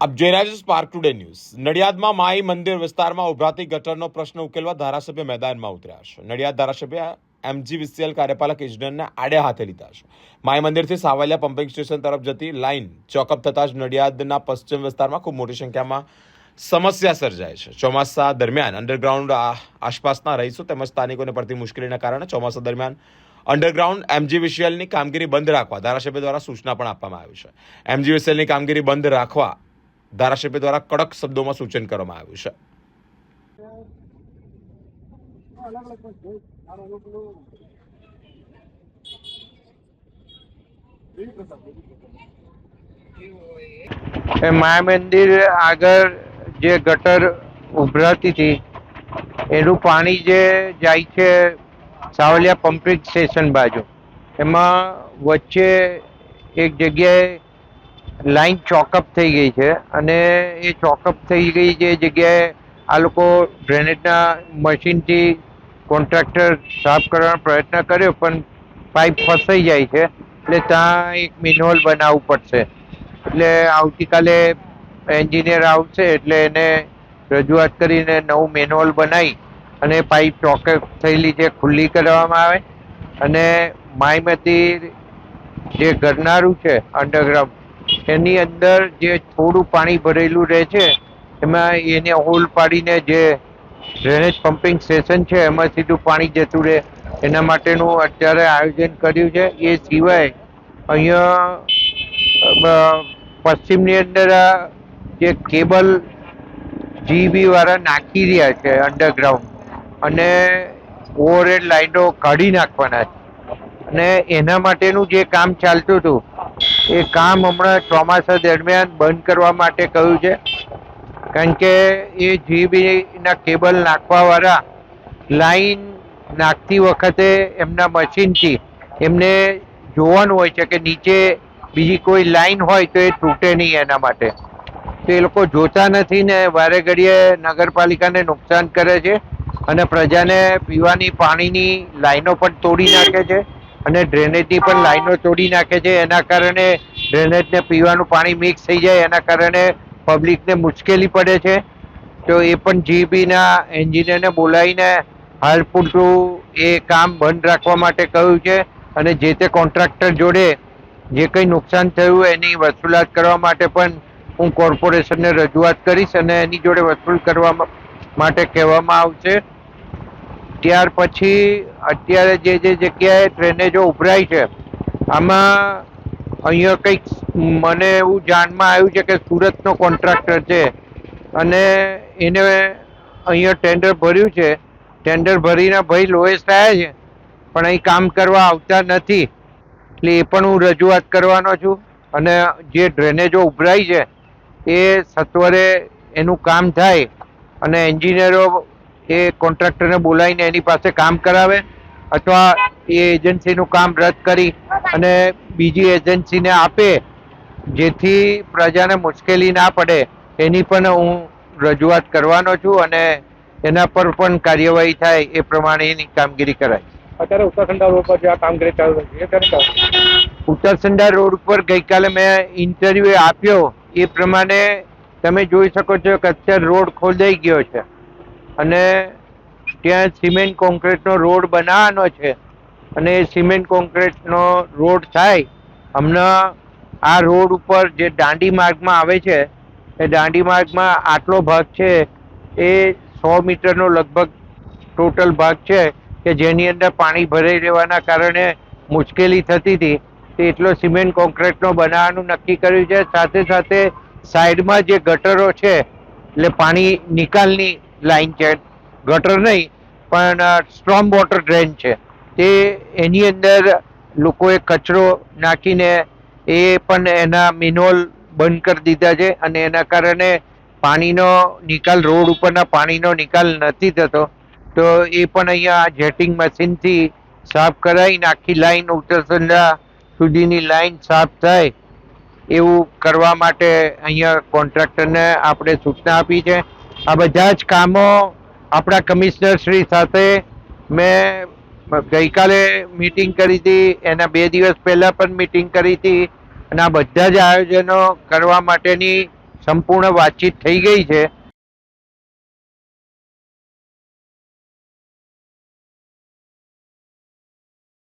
આપ જોઈ રહ્યા છો સ્પાર્ક ટુડે ન્યૂઝ નડિયાદમાં માઈ મંદિર વિસ્તારમાં ઉભરાતી ગટરનો પ્રશ્ન ઉકેલવા ધારાસભ્ય મેદાનમાં ઉતર્યા છે. નડિયાદ ધારાસભ્ય એમજી વિસીએલ કાર્યપાલક ઇજનેરને આડે હાથે લીધા છે. માઈ મંદિરથી સાવલિયા પમ્પિંગ સ્ટેશન તરફ જતી લાઇન ચોકઅપ થતાં જ નડિયાદના પશ્ચિમ વિસ્તારમાં ખૂબ મોટી સંખ્યામાં સમસ્યા સર્જાય છે. ચોમાસા દરમિયાન અંડરગ્રાઉન્ડ આસપાસના રહીશો તેમજ સ્થાનિકોને પડતી મુશ્કેલીના કારણે ચોમાસા દરમિયાન અંડરગ્રાઉન્ડ એમજીવીસીએલની કામગીરી બંધ રાખવા ધારાસભ્ય દ્વારા સૂચના પણ આપવામાં આવી છે. એમજીવીસીએલની કામગીરી બંધ રાખવા ધારાસભ્ય દ્વારા કડક શબ્દોમાં સૂચન કરવામાં આવ્યું છે. માયા મંદિર આગળ જે ગટર ઉભરાતી હતી, એનું પાણી જે જાય છે સાવલિયા પમ્પિંગ સ્ટેશન બાજુ, એમાં વચ્ચે એક જગ્યાએ લાઈન ચોકઅપ થઈ ગઈ છે અને એ ચોકઅપ થઈ ગઈ જે જગ્યાએ આ લોકો ડ્રેનેજના મશીનથી કોન્ટ્રાક્ટર સાફ કરવાનો પ્રયત્ન કર્યો, પણ પાઇપ ફસાઈ જાય છે એટલે ત્યાં એક મિનહોલ બનાવવું પડશે. એટલે આવતીકાલે એન્જિનિયર આવશે એટલે એને રજૂઆત કરીને નવું મેનહોલ બનાવી અને પાઇપ ચોકઅપ થયેલી છે ખુલ્લી કરવામાં આવે અને માયમતી જે ગરનારું છે અંડરગ્રાઉન્ડ એની અંદર જે થોડું પાણી ભરેલું રહે છે, એમાં એને હોલ પાડીને જે ડ્રેનેજ પમ્પિંગ સ્ટેશન છે, એમાં સીધું પાણી જતું રહે. એના માટેનું અત્યારે આયોજન કર્યું છે. એ સિવાય અહીંયા પશ્ચિમની અંદર જે કેબલ જીબીવાળા નાખી રહ્યા છે અંડરગ્રાઉન્ડ અને ઓવરહેડ લાઈનો કાઢી નાખવાના છે. અને એના માટેનું જે કામ ચાલતું હતું એ કામ હમણાં ચોમાસા દરમિયાન બંધ કરવા માટે કહ્યું છે. કારણ કે એ જીબીના કેબલ નાખવાવાળા લાઈન નાખતી વખતે એમના મશીનથી એમને જોવાનું હોય છે કે નીચે બીજી કોઈ લાઈન હોય તો એ તૂટે નહીં એના માટે. તો એ લોકો જોતા નથી ને વારે ઘડીએ નગરપાલિકાને નુકસાન કરે છે અને પ્રજાને પીવાની પાણીની લાઈનો પણ તોડી નાખે છે. અને ડ્રેનેજની પણ લાઈનો તોડી નાખે છે. એના કારણે ડ્રેનેજને પીવાનું પાણી મિક્સ થઈ જાય. એના કારણે પબ્લિકને મુશ્કેલી પડે છે. તો એ પણ જીબીના એન્જિનિયરને બોલાવીને હાલ પૂરતું એ કામ બંધ રાખવા માટે કહ્યું છે. અને જે તે કોન્ટ્રાક્ટર જોડે જે કંઈ નુકસાન થયું એની વસૂલાત કરવા માટે પણ હું કોર્પોરેશનને રજૂઆત કરીશ અને એની જોડે વસૂલ કરવા માટે કહેવામાં આવશે. ત્યાર પછી અત્યારે જે જે જગ્યાએ ડ્રેનેજો ઉભરાય છે, આમાં અહીંયા કંઈક મને એવું જાણમાં આવ્યું છે કે સુરતનો કોન્ટ્રાક્ટર છે અને એને અહીંયા ટેન્ડર ભર્યું છે. ટેન્ડર ભરીને ભાઈ લોએસ થયા છે, પણ અહીં કામ કરવા આવતા નથી. એટલે એ પણ હું રજૂઆત કરવાનો છું અને જે ડ્રેનેજો ઉભરાય છે, એ સત્વરે એનું કામ થાય અને એન્જિનિયરો એ કોન્ટ્રાક્ટરને બોલાવીને એની પાસે કામ કરાવે અથવા એ એજન્સીનું કામ રદ કરી અને બીજી એજન્સીને આપે જેથી પ્રજાને મુશ્કેલી ના પડે. એની પણ હું રજૂઆત કરવાનો છું અને એના પર પણ કાર્યવાહી થાય એ પ્રમાણેની કામગીરી કરાય. અત્યારે ઉત્તરસંડા રોડ પર જે આ કામગીરી ચાલુ રહી છે ઉત્તરસંડા રોડ પર ગઈકાલે મેં ઇન્ટરવ્યુ આપ્યો. એ પ્રમાણે તમે જોઈ શકો છો કે અત્યારે રોડ ખોદાઈ ગયો છે. અને ત્યાં સિમેન્ટ કોન્ક્રીટનો રોડ બનાવવાનો છે અને એ સિમેન્ટ કોન્ક્રીટનો રોડ થાય, હમણાં આ રોડ ઉપર જે દાંડી માર્ગમાં આવે છે, એ દાંડી માર્ગમાં આટલો ભાગ છે, એ સો મીટરનો લગભગ ટોટલ ભાગ છે કે જેની અંદર પાણી ભરાઈ રહેવાના કારણે મુશ્કેલી થતી હતી. તે એટલો સિમેન્ટ કોન્ક્રીટનો બનાવવાનું નક્કી કર્યું છે. સાથે સાથે સાઈડમાં જે ગટરો છે, એટલે પાણી નિકાલની લાઈન છે ગટર નહીં, પણ સ્ટ્રોમ વોટર ડ્રેન છે. તે એની અંદર લોકોએ કચરો નાખીને એ પણ એના મિનોલ બંધ કરી દીધા છે અને એના કારણે પાણીનો નિકાલ, રોડ ઉપરના પાણીનો નિકાલ નથી થતો. તો એ પણ અહીંયા જેટિંગ મશીનથી સાફ કરાવીને આખી લાઈન ઉત્તરસંડા સુધીની લાઈન સાફ થાય એવું કરવા માટે અહીંયા કોન્ટ્રાક્ટરને આપણે સૂચના આપી છે. આ બધા જ કામો આપણા કમિશનર શ્રી સાથે મેં ગઈકાલે મિટિંગ કરી હતી. એના બે દિવસ પહેલાં પણ મીટિંગ કરી હતી. અને આ બધા જ આયોજનો કરવા માટેની સંપૂર્ણ વાતચીત થઈ ગઈ છે.